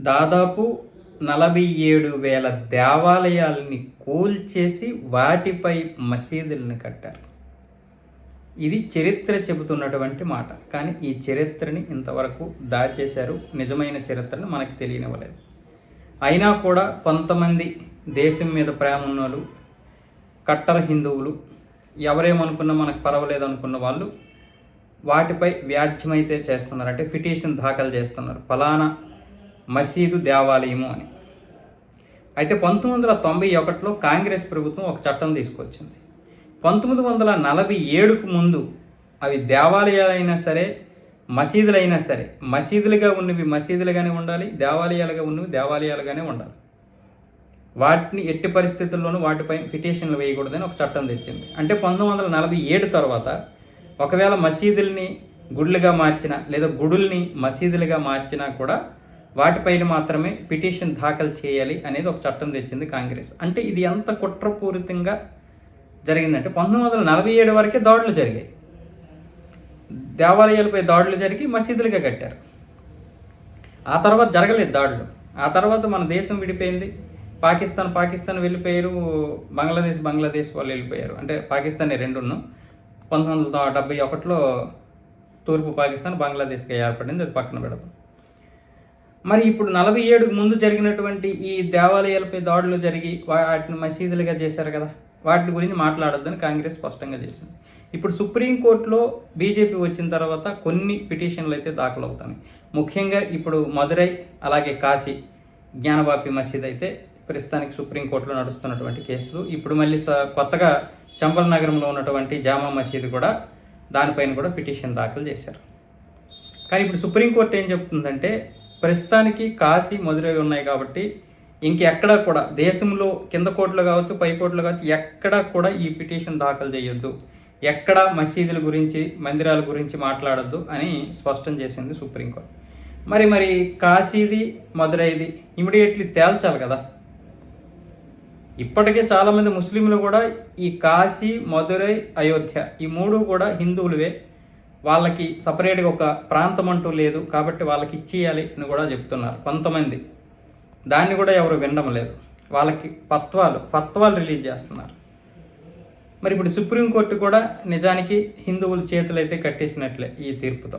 దాదాపు నలభై ఏడు వేల దేవాలయాలని కూల్చేసి వాటిపై మసీదులను కట్టారు. ఇది చరిత్ర చెబుతున్నటువంటి మాట. కానీ ఈ చరిత్రని ఇంతవరకు దాచేశారు. నిజమైన చరిత్రను మనకు తెలియనివ్వలేదు. అయినా కూడా కొంతమంది దేశం మీద ప్రేమ ఉన్నోళ్ళు కట్టర హిందువులు ఎవరేమనుకున్నా మనకు పర్వాలేదు అనుకున్న వాళ్ళు వాటిపై వ్యాజ్యమైతే చేస్తున్నారు అంటే పిటిషన్ దాఖలు చేస్తున్నారు. ఫలానా మసీదు దేవాలయము అని. అయితే పంతొమ్మిది వందల తొంభై ఒకటిలో కాంగ్రెస్ ప్రభుత్వం ఒక చట్టం తీసుకొచ్చింది. పంతొమ్మిది వందల నలభై ఏడుకు ముందు అవి దేవాలయాలైనా సరే మసీదులైనా సరే మసీదులుగా ఉన్నవి మసీదులుగానే ఉండాలి దేవాలయాలుగా ఉన్నవి దేవాలయాలుగానే ఉండాలి. వాటిని ఎట్టి పరిస్థితుల్లోనూ వాటిపై పిటిషన్లు వేయకూడదని ఒక చట్టం తెచ్చింది. అంటే పంతొమ్మిది వందల నలభై ఏడు తర్వాత ఒకవేళ మసీదుల్ని గుడులుగా మార్చినా లేదా గుడుల్ని మసీదులుగా మార్చినా కూడా వాటిపైన మాత్రమే పిటిషన్ దాఖలు చేయాలి అనేది ఒక చట్టం తెచ్చింది కాంగ్రెస్. అంటే ఇది ఎంత కుట్రపూరితంగా జరిగిందంటే పంతొమ్మిది వందల నలభై ఏడు వరకే దాడులు జరిగాయి. దేవాలయాలపై దాడులు జరిగి మసీదులుగా కట్టారు. ఆ తర్వాత జరగలేదు దాడులు. ఆ తర్వాత మన దేశం విడిపోయింది. పాకిస్తాన్ పాకిస్తాన్ వెళ్ళిపోయారు. బంగ్లాదేశ్ బంగ్లాదేశ్ వాళ్ళు వెళ్ళిపోయారు. అంటే పాకిస్తాన్ రెండును. పంతొమ్మిది వందల డెబ్బై ఒకటిలో తూర్పు పాకిస్తాన్ బంగ్లాదేశ్గా ఏర్పడింది. అది పక్కన పెడదాం. మరి ఇప్పుడు నలభై ఏడుకు ముందు జరిగినటువంటి ఈ దేవాలయాలపై దాడులు జరిగి వాటిని మసీదులుగా చేశారు కదా. వాటి గురించి మాట్లాడొద్దని కాంగ్రెస్ స్పష్టంగా చేసింది. ఇప్పుడు సుప్రీంకోర్టులో బీజేపీ వచ్చిన తర్వాత కొన్ని పిటిషన్లు అయితే దాఖలు ముఖ్యంగా ఇప్పుడు మదురై అలాగే కాశీ జ్ఞానవాపి మసీద్ అయితే ప్రస్తుతానికి సుప్రీంకోర్టులో నడుస్తున్నటువంటి కేసులు. ఇప్పుడు మళ్ళీ స- కొత్తగా చంబల్ నగరంలో ఉన్నటువంటి జామా మసీదు కూడా దానిపైన కూడా పిటిషన్ దాఖలు చేశారు. కానీ ఇప్పుడు సుప్రీంకోర్టు ఏం చెప్తుందంటే ప్రస్తుతానికి కాశీ మదురై ఉన్నాయి కాబట్టి ఇంకెక్కడా కూడా దేశంలో కింద కోర్టులు కావచ్చు పై కోర్టులు కావచ్చు ఎక్కడా కూడా ఈ పిటిషన్ దాఖలు చేయొద్దు. ఎక్కడ మసీదుల గురించి మందిరాల గురించి మాట్లాడొద్దు అని స్పష్టం చేసింది సుప్రీంకోర్టు. మరి మరి కాశీది మదురైది ఇమీడియట్లీ తేల్చాలి కదా. ఇప్పటికే చాలామంది ముస్లింలు కూడా ఈ కాశీ మదురై అయోధ్య ఈ మూడు కూడా హిందువులవే. వాళ్ళకి సపరేట్గా ఒక ప్రాంతం అంటూ లేదు కాబట్టి వాళ్ళకి ఇచ్చేయాలి అని కూడా చెప్తున్నారు కొంతమంది. దాన్ని కూడా ఎవరు వినడం లేదు వాళ్ళకి పత్వాలు ఫత్వాలు రిలీజ్ చేస్తున్నారు. మరి ఇప్పుడు సుప్రీంకోర్టు కూడా నిజానికి హిందువుల చేతులైతే కట్టేసినట్లే ఈ తీర్పుతో.